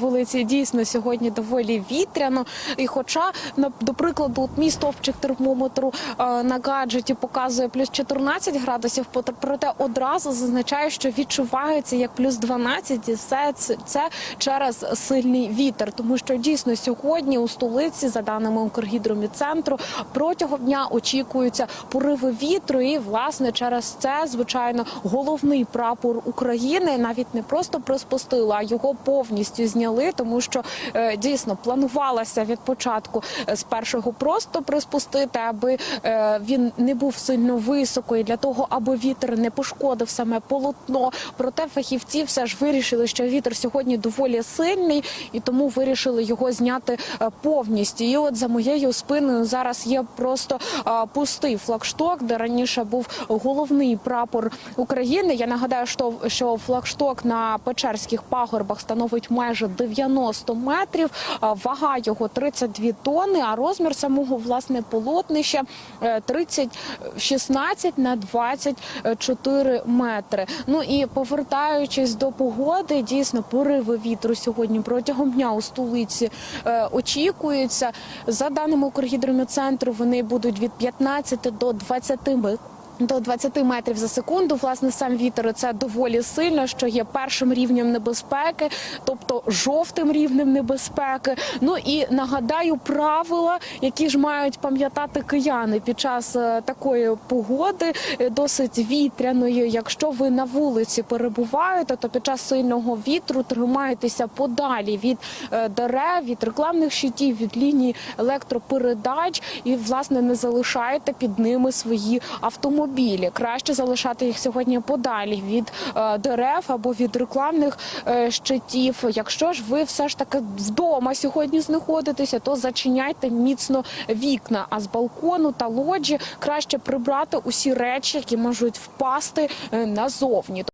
Вулиці дійсно сьогодні доволі вітряно. І хоча, до прикладу, мій стовпчик термометру е, на гаджеті показує плюс 14 градусів, проте одразу зазначаю, що відчувається як плюс 12, і все це, через сильний вітер. Тому що дійсно сьогодні у столиці, за даними Укргідроміцентру, протягом дня очікуються пориви вітру. І власне через це, звичайно, головний прапор України навіть не просто приспустили, а його повністю зняли, тому що е, дійсно планувалося від початку е, з першого просто приспустити, аби е, він не був сильно високо, і для того, аби вітер не пошкодив саме полотно. Проте фахівці все ж вирішили, що вітер сьогодні доволі сильний, і тому вирішили його зняти повністю. І от за моєю спиною зараз є просто пустий флагшток, де раніше був головний прапор України. Я нагадаю, що флагшток на Печерських пагорбах становить майже 90 метрів. Вага його 32 тонни, а розмір самого власне полотнища е, 30, 16 на 24 метри. Ну і повертаючись до погоди, дійсно пориви вітру сьогодні протягом дня у столиці е, очікуються. За даними Укргідромецентру, вони будуть від 15 до 20 метрів. До 20 метрів за секунду, власне, сам вітер це доволі сильно, що є першим рівнем небезпеки, тобто жовтим рівнем небезпеки. Ну і нагадаю правила, які ж мають пам'ятати кияни під час е, такої погоди, е, досить вітряної. Якщо ви на вулиці перебуваєте, то під час сильного вітру тримайтеся подалі від е, дерев, від рекламних щитів, від ліній електропередач і власне не залишайте під ними свої автомобілі. Краще залишати їх сьогодні подалі від е, дерев або від рекламних е, щитів. Якщо ж ви все ж таки вдома сьогодні знаходитеся, то зачиняйте міцно вікна. А з балкону та лоджі краще прибрати усі речі, які можуть впасти е, назовні.